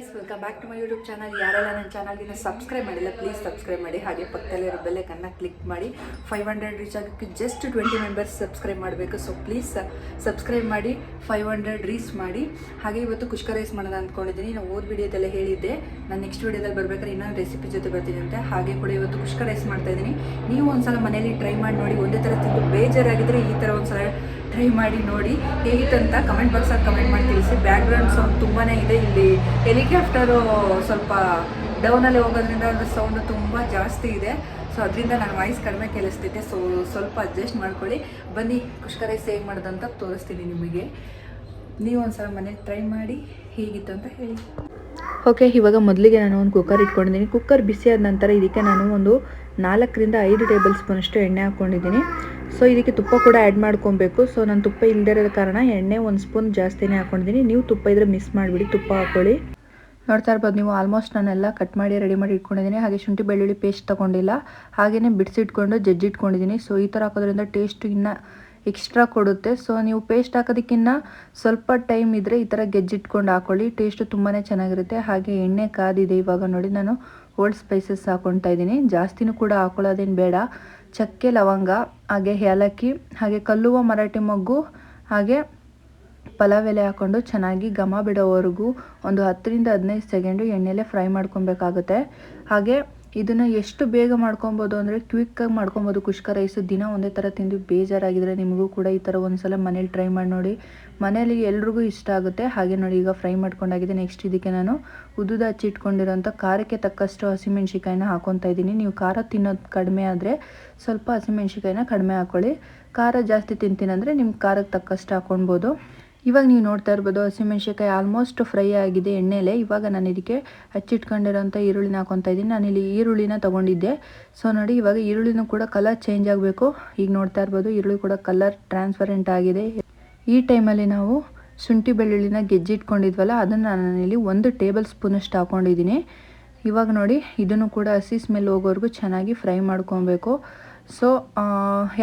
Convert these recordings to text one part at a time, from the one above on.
Guys welcome back to my YouTube channel ಯಾರೆಲ್ಲ ನನ್ನ ಚಾನಲ್ಗಿನ ಸಬ್ಸ್ಕ್ರೈಬ್ ಮಾಡಿಲ್ಲ ಪ್ಲೀಸ್ ಸಬ್ಸ್ಕ್ರೈಬ್ ಮಾಡಿ. ಹಾಗೆ ಪಕ್ಕದಲ್ಲಿರೋ ಬೆಲ್ಲೈಕನ್ನ ಕ್ಲಿಕ್ ಮಾಡಿ. ಫೈವ್ ಹಂಡ್ರೆಡ್ ರೀಚ್ ಆಗೋಕ್ಕೆ ಜಸ್ಟ್ ಟ್ವೆಂಟಿ ಮೆಂಬರ್ಸ್ ಸಬ್ಸ್ಕ್ರೈಬ್ ಮಾಡಬೇಕು. ಸೊ ಪ್ಲೀಸ್ ಸಬ್ಸ್ಕ್ರೈಬ್ ಮಾಡಿ ಫೈವ್ ಹಂಡ್ರೆಡ್ ರೀಚ್ ಮಾಡಿ. ಹಾಗೆ ಇವತ್ತು ಕುಷ್ಕ ರೈಸ್ ಮಾಡೋಣ ಅಂದ್ಕೊಂಡಿದ್ದೀನಿ. ನಾವು ಓದ್ ವಿಡಿಯೋದಲ್ಲೇ ಹೇಳಿದ್ದೆ. ನಾನು ನೆಕ್ಸ್ಟ್ ವೀಡಿಯೋದಲ್ಲಿ ಬರಬೇಕಾದ್ರೆ ಇನ್ನೊಂದು ರೆಸಿಪಿ ಜೊತೆ ಬರ್ತೀನಿ ಅಂತ. ಹಾಗೆ ಕೂಡ ಇವತ್ತು ಕುಷ್ಕ ರೈಸ್ ಮಾಡ್ತಾ ಇದ್ದೀನಿ. ನೀವು ಒಂದ್ಸಲ ಮನೇಲಿ ಟ್ರೈ ಮಾಡಿ ನೋಡಿ. ಒಂದೇ ಥರ ತಿಂದು ಬೇಜಾರಾಗಿದ್ದರೆ ಈ ಥರ ಒಂದ್ಸಲ ಟ್ರೈ ಮಾಡಿ ನೋಡಿ ಹೇಗಿತ್ತಂತ ಕಮೆಂಟ್ ಬಾಕ್ಸಲ್ಲಿ ಕಮೆಂಟ್ ಮಾಡಿ ತಿಳಿಸಿ. ಬ್ಯಾಕ್ಗ್ರೌಂಡ್ ಸೌಂಡ್ ತುಂಬಾ ಇದೆ ಇಲ್ಲಿ. ಹೆಲಿಕಾಪ್ಟರು ಸ್ವಲ್ಪ ಡೌನಲ್ಲಿ ಹೋಗೋದ್ರಿಂದ ಅದರ ಸೌಂಡ್ ತುಂಬ ಜಾಸ್ತಿ ಇದೆ. ಸೊ ಅದರಿಂದ ನಾನು ವಾಯ್ಸ್ ಕಡಿಮೆ ಕೇಳಿಸ್ತಿದ್ದೆ. ಸೊ ಸ್ವಲ್ಪ ಅಡ್ಜಸ್ಟ್ ಮಾಡ್ಕೊಳ್ಳಿ. ಬನ್ನಿ ಖುಷ್ಕರ ಸೇವ್ ಮಾಡೋದಂತ ತೋರಿಸ್ತೀನಿ ನಿಮಗೆ. ನೀವು ಒಂದ್ಸಲ ಮನೆ ಟ್ರೈ ಮಾಡಿ, ಹೇಗಿತ್ತು ಅಂತ ಹೇಳಿ. ಓಕೆ ಇವಾಗ ಮೊದಲಿಗೆ ನಾನು ಒಂದು ಕುಕ್ಕರ್ ಇಟ್ಕೊಂಡಿದ್ದೀನಿ. ಕುಕ್ಕರ್ ಬಿಸಿ ಆದ ನಂತರ ಇದಕ್ಕೆ ನಾನು ಒಂದು ನಾಲ್ಕರಿಂದ ಐದು ಟೇಬಲ್ ಸ್ಪೂನಷ್ಟು ಎಣ್ಣೆ ಹಾಕ್ಕೊಂಡಿದ್ದೀನಿ. ಸೊ ಇದಕ್ಕೆ ತುಪ್ಪ ಕೂಡ ಆ್ಯಡ್ ಮಾಡ್ಕೊಬೇಕು. ಸೊ ನಾನು ತುಪ್ಪ ಇಲ್ಲದೇ ಇರೋ ಕಾರಣ ಎಣ್ಣೆ ಒಂದು ಸ್ಪೂನ್ ಜಾಸ್ತಿನೇ ಹಾಕೊಂಡಿದ್ದೀನಿ. ನೀವು ತುಪ್ಪ ಇದ್ರೆ ಮಿಸ್ ಮಾಡಿಬಿಡಿ. ತುಪ್ಪ ಹಾಕ್ಕೊಳ್ಳಿ ನೋಡ್ತಾ ಇರ್ಬೋದು, ನೀವು ಆಲ್ಮೋಸ್ಟ್ ನಾನೆಲ್ಲ ಕಟ್ ಮಾಡಿ ರೆಡಿ ಮಾಡಿ ಇಟ್ಕೊಂಡಿದ್ದೀನಿ. ಹಾಗೆ ಶುಂಠಿ, ಬೆಳ್ಳುಳ್ಳಿ ಪೇಸ್ಟ್ ತೊಗೊಂಡಿಲ್ಲ. ಹಾಗೆಯೇ ಬಿಡಿಸಿಟ್ಕೊಂಡು ಜಜ್ಜಿಟ್ಕೊಂಡಿದ್ದೀನಿ ಸೊ ಈ ಥರ ಹಾಕೋದ್ರಿಂದ ಟೇಸ್ಟು ಇನ್ನೂ ಎಕ್ಸ್ಟ್ರಾ ಕೊಡುತ್ತೆ. ಸೊ ನೀವು ಪೇಸ್ಟ್ ಹಾಕೋದಕ್ಕಿನ್ನ ಸ್ವಲ್ಪ ಟೈಮ್ ಇದ್ದರೆ ಈ ಥರ ಗೆಜ್ಜಿಟ್ಕೊಂಡು ಹಾಕೊಳ್ಳಿ. ಟೇಸ್ಟು ತುಂಬಾ ಚೆನ್ನಾಗಿರುತ್ತೆ. ಹಾಗೆ ಎಣ್ಣೆ ಕಾದಿದೆ ಇವಾಗ ನೋಡಿ, ನಾನು ಓಲ್ಡ್ ಸ್ಪೈಸಸ್ ಹಾಕೊತಾ ಇದ್ದೀನಿ. ಜಾಸ್ತಿನೂ ಕೂಡ ಹಾಕೊಳ್ಳೋದೇನು ಬೇಡ. ಚಕ್ಕೆ ಲವಂಗ, ಹಾಗೆ ಏಲಕ್ಕಿ, ಹಾಗೆ ಕಲ್ಲುವ ಮರಾಠಿ ಮೊಗ್ಗು, ಹಾಗೆ ಪಲಾವ್ ಎಲೆ ಹಾಕ್ಕೊಂಡು ಚೆನ್ನಾಗಿ ಘಮ ಬಿಡೋವರೆಗೂ ಒಂದು ಹತ್ತರಿಂದ ಹದಿನೈದು ಸೆಕೆಂಡು ಎಣ್ಣೆಲೆ ಫ್ರೈ ಮಾಡ್ಕೊಬೇಕಾಗುತ್ತೆ. ಹಾಗೆ ಇದನ್ನು ಎಷ್ಟು ಬೇಗ ಮಾಡ್ಕೊಬೋದು ಅಂದರೆ ಕ್ವಿಕ್ಕಾಗಿ ಮಾಡ್ಕೊಬೋದು. ಕುಷ್ಕ ರೈಸು ದಿನ ಒಂದೇ ಥರ ತಿಂದು ಬೇಜಾರಾಗಿದ್ದರೆ ನಿಮಗೂ ಕೂಡ ಈ ಥರ ಒಂದ್ಸಲ ಮನೇಲಿ ಟ್ರೈ ಮಾಡಿ ನೋಡಿ. ಮನೇಲಿ ಎಲ್ರಿಗೂ ಇಷ್ಟ ಆಗುತ್ತೆ. ಹಾಗೆ ನೋಡಿ ಈಗ ಫ್ರೈ ಮಾಡ್ಕೊಂಡಾಗಿದೆ. ನೆಕ್ಸ್ಟ್ ಇದಕ್ಕೆ ನಾನು ಉದ್ದುದ ಹಚ್ಚಿಟ್ಕೊಂಡಿರೋಂಥ ಖಾರಕ್ಕೆ ತಕ್ಕಷ್ಟು ಹಸಿಮೆಣ್ಸಿಕಾಯಿನ ಹಾಕೊತಾ ಇದ್ದೀನಿ. ನೀವು ಖಾರ ತಿನ್ನೋದು ಕಡಿಮೆ ಆದರೆ ಸ್ವಲ್ಪ ಹಸಿಮೆಣ್ಸಿಕಾಯಿನ ಕಡಿಮೆ ಹಾಕ್ಕೊಳ್ಳಿ ಖಾರ ಜಾಸ್ತಿ ತಿಂತೀನಂದರೆ ನಿಮ್ಮ ಖಾರಕ್ಕೆ ತಕ್ಕಷ್ಟು ಹಾಕೊಳ್ಬೋದು. ಇವಾಗ ನೀವು ನೋಡ್ತಾ ಇರ್ಬೋದು ಹಸಿಮೆಣ್ಸಿಕಾಯಿ ಆಲ್ಮೋಸ್ಟ್ ಫ್ರೈ ಆಗಿದೆ ಎಣ್ಣೆಲೆ. ಇವಾಗ ನಾನು ಇದಕ್ಕೆ ಹಚ್ಚಿಟ್ಕೊಂಡಿರೋಂಥ ಈರುಳ್ಳಿನ ಹಾಕೊತಾ ಇದ್ದೀನಿ. ನಾನಿಲ್ಲಿ ಈರುಳ್ಳಿನ ತೊಗೊಂಡಿದ್ದೆ. ಸೊ ನೋಡಿ, ಇವಾಗ ಈರುಳ್ಳಿನೂ ಕೂಡ ಕಲರ್ ಚೇಂಜ್ ಆಗಬೇಕು. ಈಗ ನೋಡ್ತಾ ಇರ್ಬೋದು, ಈರುಳ್ಳಿ ಕೂಡ ಕಲರ್ ಟ್ರಾನ್ಸ್ಪರೆಂಟ್ ಆಗಿದೆ. ಈ ಟೈಮಲ್ಲಿ ನಾವು ಶುಂಠಿ ಬೆಳ್ಳುಳ್ಳಿನ ಗೆಜ್ಜಿಟ್ಕೊಂಡಿದ್ವಲ್ಲ, ಅದನ್ನು ನಾನಿಲ್ಲಿ ಒಂದು ಟೇಬಲ್ ಸ್ಪೂನಷ್ಟು ಹಾಕೊಂಡಿದ್ದೀನಿ. ಇವಾಗ ನೋಡಿ, ಇದನ್ನು ಕೂಡ ಹಸಿ ಸ್ಮೆಲ್ ಹೋಗೋವರೆಗೂ ಚೆನ್ನಾಗಿ ಫ್ರೈ ಮಾಡ್ಕೊಬೇಕು. ಸೊ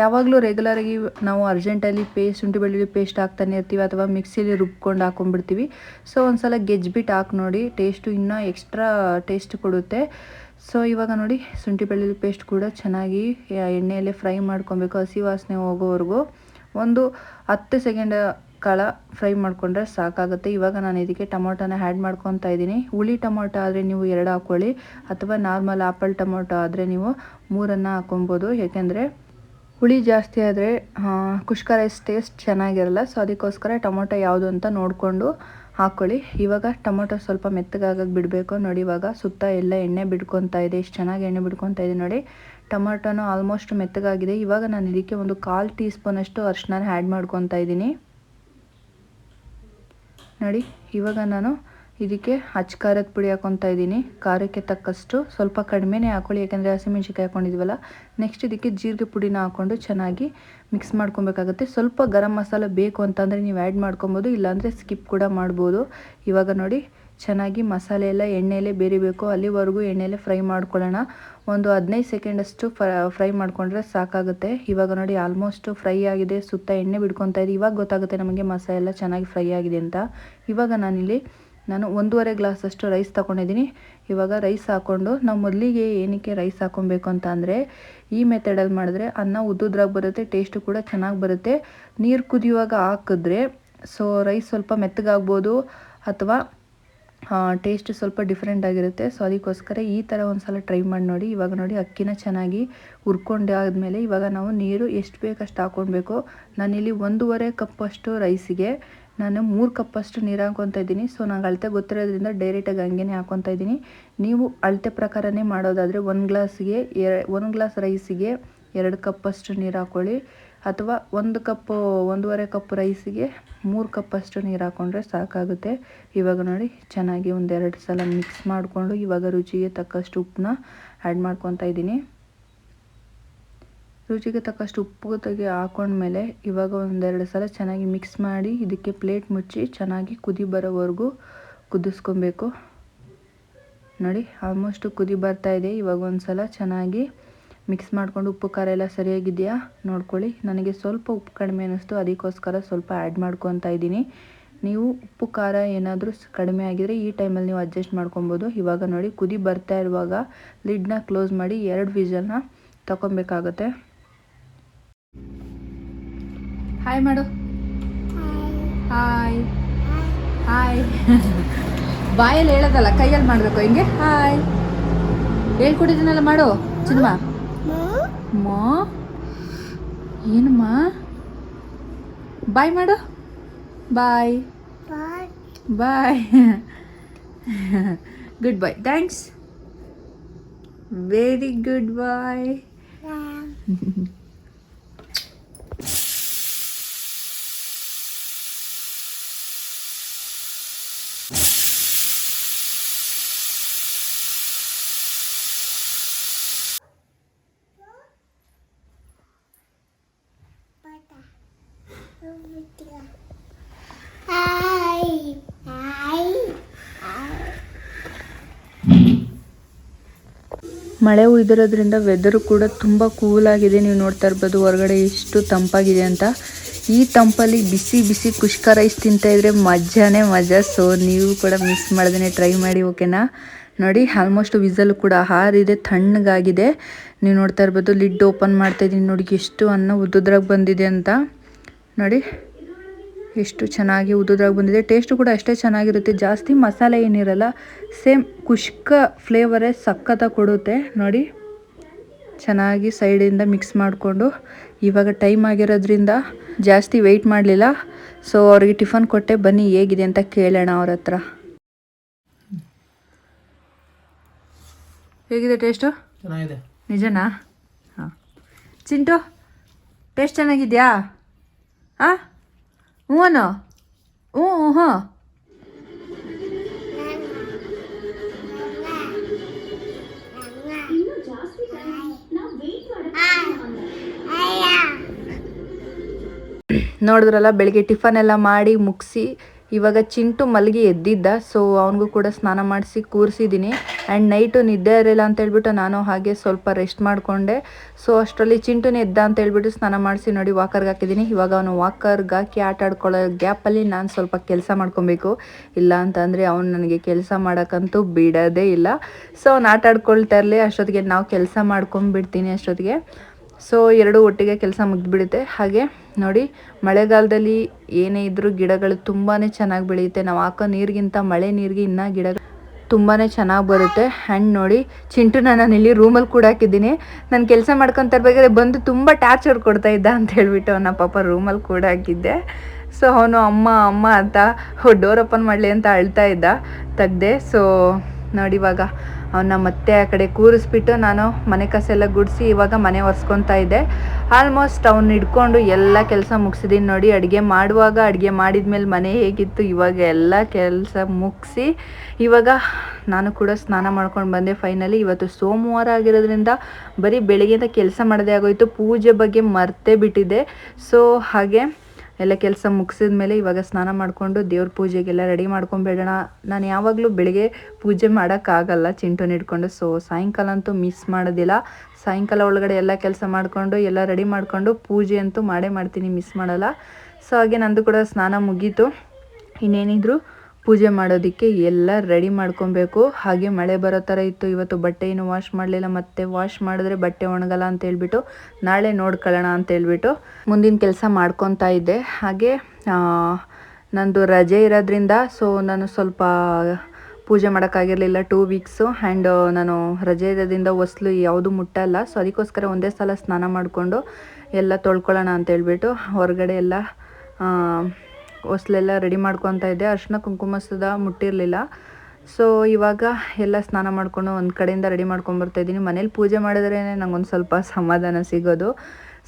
ಯಾವಾಗಲೂ ರೆಗ್ಯುಲರಾಗಿ ನಾವು ಅರ್ಜೆಂಟಲ್ಲಿ ಪೇಸ್ಟ್ ಶುಂಠಿ ಬೆಳ್ಳುಳ್ಳಿ ಪೇಸ್ಟ್ ಹಾಕ್ತಾನೆ ಇರ್ತೀವಿ ಅಥವಾ ಮಿಕ್ಸಿಲಿ ರುಬ್ಕೊಂಡು ಹಾಕೊಂಡ್ಬಿಡ್ತೀವಿ. ಸೊ ಒಂದು ಸಲ ಗೆಜ್ಬಿಟ್ಟು ಹಾಕಿ ನೋಡಿ ಟೇಸ್ಟು ಇನ್ನೂ ಎಕ್ಸ್ಟ್ರಾ ಟೇಸ್ಟ್ ಕೊಡುತ್ತೆ. ಸೊ ಇವಾಗ ನೋಡಿ, ಶುಂಠಿ ಬೆಳ್ಳುಳ್ಳಿ ಪೇಸ್ಟ್ ಕೂಡ ಚೆನ್ನಾಗಿ, ಎಣ್ಣೆಯಲ್ಲೇ ಫ್ರೈ ಮಾಡ್ಕೊಬೇಕು ಹಸಿ ವಾಸನೆ ಹೋಗೋವರೆಗೂ. ಒಂದು ಹತ್ತು ಸೆಕೆಂಡ್ ಕಾಲ ಫ್ರೈ ಮಾಡಿಕೊಂಡ್ರೆ ಸಾಕಾಗುತ್ತೆ. ಇವಾಗ ನಾನು ಇದಕ್ಕೆ ಟೊಮೊಟೊನ ಆ್ಯಡ್ ಮಾಡ್ಕೊತಾ ಇದ್ದೀನಿ. ಹುಳಿ ಟೊಮೊಟೊ ಆದರೆ ನೀವು ಎರಡು ಹಾಕ್ಕೊಳ್ಳಿ ಅಥವಾ ನಾರ್ಮಲ್ ಆಪಲ್ ಟೊಮೊಟೊ ಆದರೆ ನೀವು ಮೂರನ್ನು ಹಾಕೊಬೋದು. ಏಕೆಂದರೆ ಹುಳಿ ಜಾಸ್ತಿ ಆದರೆ ಕುಷ್ಕ ರೈಸ್ ಟೇಸ್ಟ್ ಚೆನ್ನಾಗಿರಲ್ಲ. ಸೊ ಅದಕ್ಕೋಸ್ಕರ ಟೊಮೊಟೊ ಯಾವುದು ಅಂತ ನೋಡಿಕೊಂಡು ಹಾಕ್ಕೊಳ್ಳಿ ಇವಾಗ ಟೊಮೊಟೊ ಸ್ವಲ್ಪ ಮೆತ್ತಗಾಗಕ್ಕೆ ಬಿಡಬೇಕು. ನೋಡಿ, ಇವಾಗ ಸುತ್ತ ಎಲ್ಲ ಎಣ್ಣೆ ಬಿಡ್ಕೊತಾ ಇದೆ. ಎಷ್ಟು ಚೆನ್ನಾಗಿ ಎಣ್ಣೆ ಬಿಡ್ಕೊತಾ ಇದೆ ನೋಡಿ. ಟೊಮೊಟೊನೂ ಆಲ್ಮೋಸ್ಟ್ ಮೆತ್ತಗಾಗಿದೆ. ಇವಾಗ ನಾನು ಇದಕ್ಕೆ ಒಂದು ಕಾಲು ಟೀ ಸ್ಪೂನಷ್ಟು ಅರಿಶಿನ ಆ್ಯಡ್ ಮಾಡ್ಕೊತಾ ಇದ್ದೀನಿ. ನೋಡಿ, ಇವಾಗ ನಾನು ಇದಕ್ಕೆ ಹಚ್ಚ ಖಾರದ ಪುಡಿ ಹಾಕೊತಾ ಇದ್ದೀನಿ. ಖಾರಕ್ಕೆ ತಕ್ಕಷ್ಟು ಸ್ವಲ್ಪ ಕಡಿಮೆನೇ ಹಾಕೊಳ್ಳಿ, ಯಾಕೆಂದರೆ ಹಸಿಮೆಣ್ಸಿಕಾಯಿ ಹಾಕೊಂಡಿದ್ವಲ್ಲ. ನೆಕ್ಸ್ಟ್ ಇದಕ್ಕೆ ಜೀರಿಗೆ ಪುಡಿನ ಹಾಕ್ಕೊಂಡು ಚೆನ್ನಾಗಿ ಮಿಕ್ಸ್ ಮಾಡ್ಕೊಬೇಕಾಗುತ್ತೆ. ಸ್ವಲ್ಪ ಗರಂ ಮಸಾಲ ಬೇಕು ಅಂತಂದರೆ ನೀವು ಆ್ಯಡ್ ಮಾಡ್ಕೊಬೋದು, ಇಲ್ಲಾಂದರೆ ಸ್ಕಿಪ್ ಕೂಡ ಮಾಡ್ಬೋದು. ಇವಾಗ ನೋಡಿ ಚೆನ್ನಾಗಿ ಮಸಾಲೆ ಎಲ್ಲ ಎಣ್ಣೆಯಲ್ಲೇ ಬೇರಿಬೇಕು. ಅಲ್ಲಿವರೆಗೂ ಎಣ್ಣೆಯಲ್ಲೇ ಫ್ರೈ ಮಾಡ್ಕೊಳ್ಳೋಣ. ಒಂದು ಹದಿನೈದು ಸೆಕೆಂಡಷ್ಟು ಫ್ರೈ ಮಾಡಿಕೊಂಡ್ರೆ ಸಾಕಾಗುತ್ತೆ. ಇವಾಗ ನೋಡಿ ಆಲ್ಮೋಸ್ಟು ಫ್ರೈ ಆಗಿದೆ. ಸುತ್ತ ಎಣ್ಣೆ ಬಿಡ್ಕೊತಾ ಇದೆ. ಇವಾಗ ಗೊತ್ತಾಗುತ್ತೆ ನಮಗೆ ಮಸಾಲೆ ಎಲ್ಲ ಚೆನ್ನಾಗಿ ಫ್ರೈ ಆಗಿದೆ ಅಂತ. ಇವಾಗ ನಾನಿಲ್ಲಿ, ನಾನು ಒಂದೂವರೆ ಗ್ಲಾಸಷ್ಟು ರೈಸ್ ತೊಗೊಂಡಿದ್ದೀನಿ. ಇವಾಗ ರೈಸ್ ಹಾಕ್ಕೊಂಡು, ನಾವು ಮೊದಲಿಗೆ ಏನಕ್ಕೆ ರೈಸ್ ಹಾಕ್ಕೊಬೇಕು ಅಂತ ಅಂದರೆ, ಈ ಮೆಥಡಲ್ಲಿ ಮಾಡಿದ್ರೆ ಅನ್ನ ಉದ್ದುದ್ರಾಗ ಬರುತ್ತೆ, ಟೇಸ್ಟು ಕೂಡ ಚೆನ್ನಾಗಿ ಬರುತ್ತೆ. ನೀರು ಕುದಿಯುವಾಗ ಹಾಕಿದ್ರೆ, ಸೊ ರೈಸ್ ಸ್ವಲ್ಪ ಮೆತ್ತಗಾಗ್ಬೋದು, ಅಥವಾ ಟೇಸ್ಟ್ ಸ್ವಲ್ಪ ಡಿಫ್ರೆಂಟ್ ಆಗಿರುತ್ತೆ. ಸೊ ಅದಕ್ಕೋಸ್ಕರ ಈ ಥರ ಒಂದು ಸಲ ಟ್ರೈ ಮಾಡಿ ನೋಡಿ. ಇವಾಗ ನೋಡಿ ಅಕ್ಕಿನ ಚೆನ್ನಾಗಿ ಹುರ್ಕೊಂಡು ಆದಮೇಲೆ ಇವಾಗ ನಾವು ನೀರು ಎಷ್ಟು ಬೇಕಷ್ಟು ಹಾಕ್ಕೊಳ್ಬೇಕು ನಾನಿಲ್ಲಿ ಒಂದೂವರೆ ಕಪ್ಪಷ್ಟು ರೈಸಿಗೆ ನಾನು ಮೂರು ಕಪ್ಪಷ್ಟು ನೀರು ಹಾಕೊತ ಇದ್ದೀನಿ. ಸೊ ನಂಗೆ ಅಳತೆ ಗೊತ್ತಿರೋದ್ರಿಂದ ಡೈರೆಕ್ಟಾಗಿ ಹಂಗೇನೆ ಹಾಕೊತಾ ಇದ್ದೀನಿ. ನೀವು ಅಳತೆ ಪ್ರಕಾರನೇ ಮಾಡೋದಾದರೆ ಒಂದು ಗ್ಲಾಸ್ಗೆ ಎ, ಒಂದು ಗ್ಲಾಸ್ ರೈಸಿಗೆ ಎರಡು ಕಪ್ಪಷ್ಟು ನೀರು ಹಾಕ್ಕೊಳ್ಳಿ ಅಥವಾ ಒಂದು ಕಪ್ಪು, ಒಂದೂವರೆ ಕಪ್ ರೈಸಿಗೆ ಮೂರು ಕಪ್ಪಷ್ಟು ನೀರು ಹಾಕ್ಕೊಂಡ್ರೆ ಸಾಕಾಗುತ್ತೆ. ಇವಾಗ ನೋಡಿ, ಚೆನ್ನಾಗಿ ಒಂದೆರಡು ಸಲ ಮಿಕ್ಸ್ ಮಾಡಿಕೊಂಡು ಇವಾಗ ರುಚಿಗೆ ತಕ್ಕಷ್ಟು ಉಪ್ಪನ್ನ ಆ್ಯಡ್ ಮಾಡ್ಕೊತಾ ಇದ್ದೀನಿ. ರುಚಿಗೆ ತಕ್ಕಷ್ಟು ಉಪ್ಪು ತೆಗೆ ಹಾಕೊಂಡ್ಮೇಲೆ ಇವಾಗ ಒಂದೆರಡು ಸಲ ಚೆನ್ನಾಗಿ ಮಿಕ್ಸ್ ಮಾಡಿ ಇದಕ್ಕೆ ಪ್ಲೇಟ್ ಮುಚ್ಚಿ ಚೆನ್ನಾಗಿ ಕುದಿ ಬರೋವರೆಗೂ ಕುದಿಸ್ಕೊಬೇಕು. ನೋಡಿ ಆಲ್ಮೋಸ್ಟು ಕುದಿ ಬರ್ತಾ ಇದೆ. ಇವಾಗ ಒಂದು ಸಲ ಚೆನ್ನಾಗಿ ಮಿಕ್ಸ್ ಮಾಡಿಕೊಂಡು ಉಪ್ಪು, ಖಾರ ಎಲ್ಲ ಸರಿಯಾಗಿದೆಯಾ? ನೋಡ್ಕೊಳ್ಳಿ. ನನಗೆ ಸ್ವಲ್ಪ ಉಪ್ಪು ಕಡಿಮೆ ಅನ್ನಿಸ್ತು. ಅದಕ್ಕೋಸ್ಕರ ಸ್ವಲ್ಪ ಆ್ಯಡ್ ಮಾಡ್ಕೊತಾ ಇದ್ದೀನಿ. ನೀವು ಉಪ್ಪು, ಖಾರ ಏನಾದರೂ ಕಡಿಮೆ ಆಗಿದರೆ ಈ ಟೈಮಲ್ಲಿ ನೀವು ಅಡ್ಜಸ್ಟ್ ಮಾಡ್ಕೊಬೋದು. ಇವಾಗ ನೋಡಿ, ಕುದಿ ಬರ್ತಾ ಇರುವಾಗ ಲಿಡ್ನ ಕ್ಲೋಸ್ ಮಾಡಿ ಎರಡು ವಿಜಲ್ನ ತಗೊಬೇಕಾಗತ್ತೆ ಹಾಯ್ ಮಾಡು. ಹಾಯ್ ಹಾಯ್ ಬಾಯಲ್ಲಿ ಹೇಳೋದಲ್ಲ, ಕೈಯಲ್ಲಿ ಮಾಡಬೇಕು. ಹಿಂಗೆ? ಹಾಯ್ ಹೇಳ್ಕೊಟ್ಟಿದ್ದೀನಲ್ಲ ಮಾಡು ಚಿನ್ನಮ್ಮ ಮಾ? ಏನಮ್ಮ ಬಾಯ್ ಮಾಡು. Bye. Bye. Good bye thanks very good bye ಮಳೆ ಉಯ್ದಿರೋದ್ರಿಂದ ವೆದರು ಕೂಡ ತುಂಬ ಕೂಲಾಗಿದೆ ನೀವು ನೋಡ್ತಾ ಇರ್ಬೋದು ಹೊರಗಡೆ ಎಷ್ಟು ತಂಪಾಗಿದೆ ಅಂತ. ಈ ತಂಪಲ್ಲಿ ಬಿಸಿ ಬಿಸಿ ಕುಷ್ಕ ರೈಸ್ ತಿಂತಾ ಇದ್ರೆ ಮಜಾನೇ ಮಜಾ. ಸೊ ನೀವು ಕೂಡ ಮಿಸ್ ಮಾಡ್ದೇ ಟ್ರೈ ಮಾಡಿ ಓಕೆನಾ ನೋಡಿ ಆಲ್ಮೋಸ್ಟ್ ವಿಸಲ್ ಕೂಡ ಹಾರಿದೆ, ತಣ್ಣಗಾಗಿದೆ. ನೀವು ನೋಡ್ತಾ ಇರ್ಬೋದು ಲಿಡ್ ಓಪನ್ ಮಾಡ್ತಾ ಇದ್ದೀನಿ. ನೋಡಿ, ಎಷ್ಟು ಅನ್ನ ಉದ್ದುದ್ರಾಗ ಬಂದಿದೆ ಅಂತ. ನೋಡಿ. ಎಷ್ಟು ಚೆನ್ನಾಗಿ ಉದ್ದುದಾಗಿ ಬಂದಿದೆ. ಟೇಸ್ಟು ಕೂಡ ಅಷ್ಟೇ ಚೆನ್ನಾಗಿರುತ್ತೆ. ಜಾಸ್ತಿ ಮಸಾಲೆ ಏನಿರಲ್ಲ ಸೇಮ್ ಖುಷ್ಕ ಫ್ಲೇವರೇ ಸಖತ್ತಾಗಿ ಕೊಡುತ್ತೆ. ನೋಡಿ ಚೆನ್ನಾಗಿ ಸೈಡಿಂದ ಮಿಕ್ಸ್ ಮಾಡಿಕೊಂಡು ಇವಾಗ ಟೈಮ್ ಆಗಿರೋದ್ರಿಂದ ಜಾಸ್ತಿ ವೆಯ್ಟ್ ಮಾಡಲಿಲ್ಲ. ಸೊ ಅವ್ರಿಗೆ ಟಿಫನ್ ಕೊಟ್ಟೆ ಬನ್ನಿ ಹೇಗಿದೆ ಅಂತ ಕೇಳೋಣ ಅವ್ರ ಹತ್ರ. ಹೇಗಿದೆ ಟೇಸ್ಟು ಚೆನ್ನಾಗಿದೆ. ನಿಜನಾ? ಹಾಂ. ಚಿಂಟು ಟೇಸ್ಟ್ ಚೆನ್ನಾಗಿದೆಯಾ? ಹಾಂ? ಹ್ಞೂ ಅನ್ನು ಹ್ಞೂ ಹ್ಞೂ ಹಾಂ. ನೋಡಿದ್ರಲ್ಲ ಬೆಳಗ್ಗೆ ಟಿಫನ್ ಎಲ್ಲ ಮಾಡಿ ಮುಗಿಸಿ ಇವಾಗ ಚಿಂಟು ಮಲಗಿ ಎದ್ದಿದ್ದ ಸೊ ಅವನಿಗೂ ಕೂಡ ಸ್ನಾನ ಮಾಡಿಸಿ ಕೂರಿಸಿದ್ದೀನಿ ಆ್ಯಂಡ್ ನೈಟು ನಿದ್ದೆ ಇರಲಿಲ್ಲ ಅಂತ ಹೇಳ್ಬಿಟ್ಟು ನಾನು ಹಾಗೆ ಸ್ವಲ್ಪ ರೆಸ್ಟ್ ಮಾಡಿಕೊಂಡೆ. ಸೊ ಅಷ್ಟರಲ್ಲಿ ಚಿಂಟುನೇ ಎದ್ದ ಅಂತ ಹೇಳ್ಬಿಟ್ಟು ಸ್ನಾನ ಮಾಡಿಸಿ ನೋಡಿ ವಾಕರ್ಗೆ ಹಾಕಿದ್ದೀನಿ ಇವಾಗ ಅವನು ವಾಕರ್ಗೆ ಹಾಕಿ ಆಟ ಆಡ್ಕೊಳ್ಳೋ ಗ್ಯಾಪಲ್ಲಿ ನಾನು ಸ್ವಲ್ಪ ಕೆಲಸ ಮಾಡ್ಕೊಬೇಕು. ಇಲ್ಲ ಅಂತಂದರೆ ಅವನು ನನಗೆ ಕೆಲಸ ಮಾಡೋಕ್ಕಂತೂ ಬಿಡೋದೇ ಇಲ್ಲ. ಸೊ ಅವ್ನು ಆಟ ಆಡ್ಕೊಳ್ತಾ ಇರಲಿ, ಅಷ್ಟೊತ್ತಿಗೆ ನಾವು ಕೆಲಸ ಮಾಡ್ಕೊಂಬಿಡ್ತೀನಿ ಅಷ್ಟೊತ್ತಿಗೆ. ಸೊ ಎರಡು ಒಟ್ಟಿಗೆ ಕೆಲಸ ಮುಗಿದ್ಬಿಡುತ್ತೆ. ಹಾಗೆ ನೋಡಿ, ಮಳೆಗಾಲದಲ್ಲಿ ಏನೇ ಇದ್ದರೂ ಗಿಡಗಳು ತುಂಬಾ ಚೆನ್ನಾಗಿ ಬೆಳೆಯುತ್ತೆ. ನಾವು ಹಾಕೋ ನೀರಿಗಿಂತ ಮಳೆ ನೀರಿಗೆ ಇನ್ನೂ ಗಿಡಗಳು ತುಂಬಾ ಚೆನ್ನಾಗಿ ಬರುತ್ತೆ. ಆ್ಯಂಡ್ ನೋಡಿ, ಚಿಂಟು ನಾನು ಇಲ್ಲಿ ರೂಮಲ್ಲಿ ಕೂಡ ಹಾಕಿದ್ದೀನಿ. ನಾನು ಕೆಲಸ ಮಾಡ್ಕೊಂತ ಇರ್ಬೇಕಾದ್ರೆ ಬಂದು ತುಂಬ ಟಾರ್ಚರ್ ಕೊಡ್ತಾ ಇದ್ದ ಅಂತ ಹೇಳಿಬಿಟ್ಟು ಅವನ ಪಾಪ ರೂಮಲ್ಲಿ ಕೂಡ ಹಾಕಿದ್ದೆ. ಸೊ ಅವನು ಅಮ್ಮ ಅಮ್ಮ ಅಂತ ಡೋರ್ ಓಪನ್ ಮಾಡಲಿ ಅಂತ ಅಳ್ತಾ ಇದ್ದ, ತೆಗ್ದೆ. ಸೊ ನೋಡಿ ಇವಾಗ ಅವನ್ನ ಮತ್ತೆ ಆ ಕಡೆ ಕೂರಿಸ್ಬಿಟ್ಟು ನಾನು ಮನೆ ಕಸ ಎಲ್ಲ ಗುಡಿಸಿ ಇವಾಗ ಮನೆ ಒರೆಸ್ಕೊತಾ ಇದ್ದೆ. ಆಲ್ಮೋಸ್ಟ್ ಅವ್ನ ಹಿಡ್ಕೊಂಡು ಎಲ್ಲ ಕೆಲಸ ಮುಗಿಸಿದ್ದೀನಿ ನೋಡಿ, ಅಡುಗೆ ಮಾಡುವಾಗ ಅಡುಗೆ ಮಾಡಿದ್ಮೇಲೆ ಮನೆ ಹೇಗಿತ್ತು, ಇವಾಗ ಎಲ್ಲ ಕೆಲಸ ಮುಗಿಸಿ ಇವಾಗ ನಾನು ಕೂಡ ಸ್ನಾನ ಮಾಡ್ಕೊಂಡು ಬಂದೆ ಫೈನಲಿ ಇವತ್ತು ಸೋಮವಾರ ಆಗಿರೋದ್ರಿಂದ ಬರೀ ಬೆಳಗ್ಗೆಯಿಂದ ಕೆಲಸ ಮಾಡದೇ ಆಗೋಯ್ತು, ಪೂಜೆ ಬಗ್ಗೆ ಮರ್ತೇ ಬಿಟ್ಟಿದ್ದೆ. ಸೊ ಹಾಗೆ ಎಲ್ಲ ಕೆಲಸ ಮುಗಿಸಿದ ಮೇಲೆ ಇವಾಗ ಸ್ನಾನ ಮಾಡಿಕೊಂಡು ದೇವ್ರ ಪೂಜೆಗೆಲ್ಲ ರೆಡಿ ಮಾಡ್ಕೊಂಬೇಡೋಣ. ನಾನು ಯಾವಾಗಲೂ ಬೆಳಿಗ್ಗೆ ಪೂಜೆ ಮಾಡೋಕ್ಕಾಗಲ್ಲ, ಚಿಂಟುನ ಇಟ್ಕೊಂಡು ಸೊ ಸಾಯಂಕಾಲ ಅಂತೂ ಮಿಸ್ ಮಾಡೋದಿಲ್ಲ. ಸಾಯಂಕಾಲ ಒಳಗಡೆ ಎಲ್ಲ ಕೆಲಸ ಮಾಡಿಕೊಂಡು, ಎಲ್ಲ ರೆಡಿ ಮಾಡಿಕೊಂಡು ಪೂಜೆ ಅಂತೂ ಮಾಡೇ ಮಾಡ್ತೀನಿ ಮಿಸ್ ಮಾಡಲ್ಲ. ಸೊ ಹಾಗೆ ನಂದು ಕೂಡ ಸ್ನಾನ ಮುಗೀತು. ಇನ್ನೇನಿದ್ರು? ಪೂಜೆ ಮಾಡೋದಕ್ಕೆ ಎಲ್ಲ ರೆಡಿ ಮಾಡ್ಕೊಬೇಕು. ಹಾಗೆ ಮಳೆ ಬರೋ ಥರ ಇತ್ತು. ಇವತ್ತು ಬಟ್ಟೆ ಏನು ವಾಶ್ ಮಾಡಲಿಲ್ಲ. ಮತ್ತೆ ವಾಶ್ ಮಾಡಿದ್ರೆ ಬಟ್ಟೆ ಒಣಗಲ್ಲ ಅಂತ ಹೇಳ್ಬಿಟ್ಟು, ನಾಳೆ ನೋಡ್ಕೊಳ್ಳೋಣ ಅಂತ ಹೇಳ್ಬಿಟ್ಟು ಮುಂದಿನ ಕೆಲಸ ಮಾಡ್ಕೊತಾ ಇದ್ದೆ. ಹಾಗೆ ನಂದು ರಜೆ ಇರೋದ್ರಿಂದ ಸೊ ನಾನು ಸ್ವಲ್ಪ ಪೂಜೆ ಮಾಡೋಕ್ಕಾಗಿರಲಿಲ್ಲ ಟೂ ವೀಕ್ಸು ಆ್ಯಂಡ್ ನಾನು ರಜೆ ಇರೋದ್ರಿಂದ ಹೊಸ್ಲು ಯಾವುದು ಮುಟ್ಟಲ್ಲ. ಸೊ ಅದಕ್ಕೋಸ್ಕರ ಒಂದೇ ಸಲ ಸ್ನಾನ ಮಾಡಿಕೊಂಡು ಎಲ್ಲ ತೊಳ್ಕೊಳ್ಳೋಣ ಅಂತ ಹೇಳ್ಬಿಟ್ಟು ಹೊರಗಡೆ ಎಲ್ಲ ಹೊಸ್ಲೆಲ್ಲ ರೆಡಿ ಮಾಡ್ಕೊತಾ ಇದ್ದೆ. ಅರ್ಶಿನ ಕುಂಕುಮ ಸುದ ಮುಟ್ಟಿರಲಿಲ್ಲ ಸೊ ಇವಾಗ ಎಲ್ಲ ಸ್ನಾನ ಮಾಡ್ಕೊಂಡು ಒಂದು ಕಡೆಯಿಂದ ರೆಡಿ ಮಾಡ್ಕೊಂಬರ್ತಾ ಇದ್ದೀನಿ. ಮನೇಲಿ ಪೂಜೆ ಮಾಡಿದ್ರೇ ನಂಗೊಂದು ಸ್ವಲ್ಪ ಸಮಾಧಾನ ಸಿಗೋದು.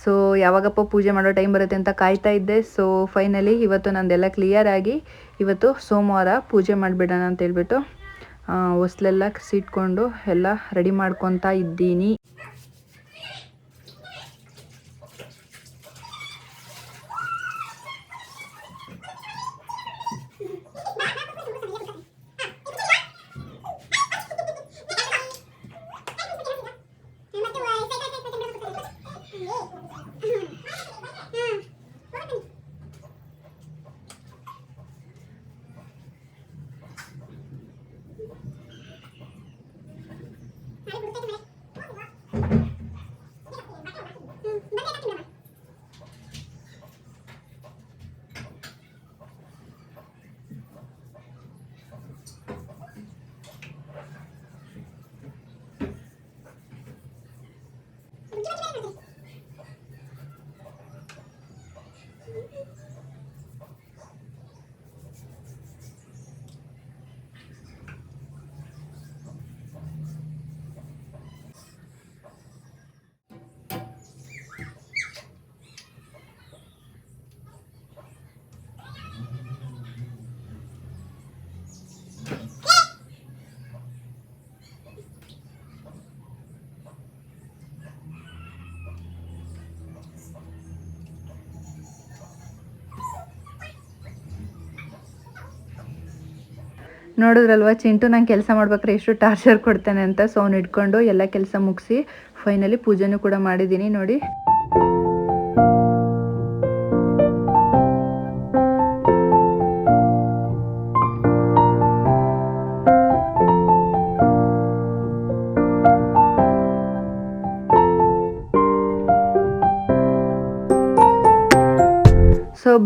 ಸೊ ಯಾವಾಗಪ್ಪ ಪೂಜೆ ಮಾಡೋ ಟೈಮ್ ಬರುತ್ತೆ ಅಂತ ಕಾಯ್ತಾ ಇದ್ದೆ. ಸೊ ಫೈನಲಿ ಇವತ್ತು ನಂದೆಲ್ಲ ಕ್ಲಿಯರ್ ಆಗಿ ಇವತ್ತು ಸೋಮವಾರ ಪೂಜೆ ಮಾಡಿಬಿಡೋಣ ಅಂತ ಹೇಳ್ಬಿಟ್ಟು ಹೊಸ್ಲೆಲ್ಲ ಸಿಟ್ಕೊಂಡು ಎಲ್ಲ ರೆಡಿ ಮಾಡ್ಕೊತಾ ಇದ್ದೀನಿ. ನೋಡಿದ್ರಲ್ವ, ಚಿಂಟು ನಂಗೆ ಕೆಲಸ ಮಾಡ್ಬೇಕಾದ್ರೆ ಎಷ್ಟು ಟಾರ್ಚರ್ ಕೊಡ್ತಾನೆ ಅಂತ ಸೊ ಅವ್ನು ಇಟ್ಕೊಂಡು ಎಲ್ಲ ಕೆಲಸ ಮುಗಿಸಿ ಫೈನಲಿ ಪೂಜೆನೂ ಕೂಡ ಮಾಡಿದ್ದೀನಿ ನೋಡಿ.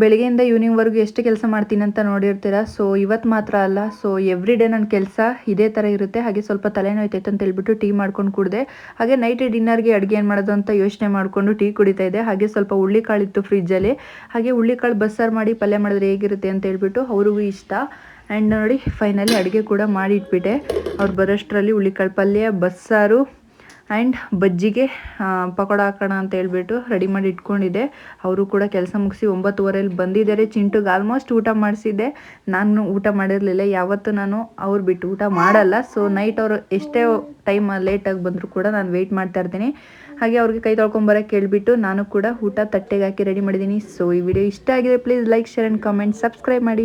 ಬೆಳಗ್ಗೆಯಿಂದ ಈವ್ನಿಂಗ್ವರೆಗೂ ಎಷ್ಟು ಕೆಲಸ ಮಾಡ್ತೀನಿ ಅಂತ ನೋಡಿರ್ತೀರ? ಸೊ ಇವತ್ತು ಮಾತ್ರ ಅಲ್ಲ. ಸೊ ಎವ್ರಿ ಡೇ ನನ್ನ ಕೆಲಸ ಇದೇ ಥರ ಇರುತ್ತೆ. ಹಾಗೆ ಸ್ವಲ್ಪ ತಲೆನೋಯ್ತೈತೆ ಅಂತ ಹೇಳ್ಬಿಟ್ಟು ಟೀ ಮಾಡ್ಕೊಂಡು ಕುಡಿದೆ. ಹಾಗೆ ನೈಟ್ ಡಿನ್ನರ್ಗೆ ಅಡುಗೆ ಏನು ಮಾಡೋದು ಅಂತ ಯೋಚನೆ ಮಾಡಿಕೊಂಡು ಟೀ ಕುಡಿತಾ ಇದ್ದೆ. ಹಾಗೆ ಸ್ವಲ್ಪ ಹುಳ್ಳಿಕಾಳಿತ್ತು ಫ್ರಿಜ್ಜಲ್ಲಿ ಹಾಗೆ ಹುಳ್ಳಿಕಾಳು ಬಸ್ಸಾರು ಮಾಡಿ ಪಲ್ಯ ಮಾಡಿದ್ರೆ ಹೇಗಿರುತ್ತೆ ಅಂತ ಹೇಳ್ಬಿಟ್ಟು ಅವ್ರಿಗೂ ಇಷ್ಟ. ಆ್ಯಂಡ್ ನೋಡಿ ಫೈನಲಿ ಅಡುಗೆ ಕೂಡ ಮಾಡಿ ಇಟ್ಬಿಟ್ಟೆ. ಅವ್ರು ಬರೋಷ್ಟರಲ್ಲಿ ಹುಳ್ಳಿಕಾಳು ಪಲ್ಯ, ಬಸ್ಸಾರು ಆ್ಯಂಡ್ ಬಜ್ಜಿಗೆ ಪಕೋಡ ಹಾಕೋಣ ಅಂತ ಹೇಳ್ಬಿಟ್ಟು ರೆಡಿ ಮಾಡಿ ಇಟ್ಕೊಂಡಿದ್ದೆ. ಅವರು ಕೂಡ ಕೆಲಸ ಮುಗಿಸಿ ಒಂಬತ್ತುವರೆಯಲ್ಲಿ ಬಂದಿದ್ದಾರೆ. ಚಿಂಟುಗೆ ಆಲ್ಮೋಸ್ಟ್ ಊಟ ಮಾಡಿಸಿದ್ದೆ. ನಾನು ಊಟ ಮಾಡಿರಲಿಲ್ಲ. ಯಾವತ್ತೂ ನಾನು ಅವ್ರು ಬಿಟ್ಟು ಊಟ ಮಾಡಲ್ಲ. ಸೊ ನೈಟ್ ಅವರು ಎಷ್ಟೇ ಟೈಮ್ ಲೇಟಾಗಿ ಬಂದರೂ ಕೂಡ ನಾನು ವೆಯ್ಟ್ ಮಾಡ್ತಾ ಇರ್ತೀನಿ. ಹಾಗೆ ಅವ್ರಿಗೆ ಕೈ ತೊಳ್ಕೊಂಬರಕ್ಕೆ ಕೇಳಿಬಿಟ್ಟು ನಾನು ಕೂಡ ಊಟ ತಟ್ಟೆಗೆ ಹಾಕಿ ರೆಡಿ ಮಾಡಿದ್ದೀನಿ. ಸೊ ಈ ವಿಡಿಯೋ ಇಷ್ಟ ಆಗಿದೆ please like share and comment subscribe ಮಾಡಿ.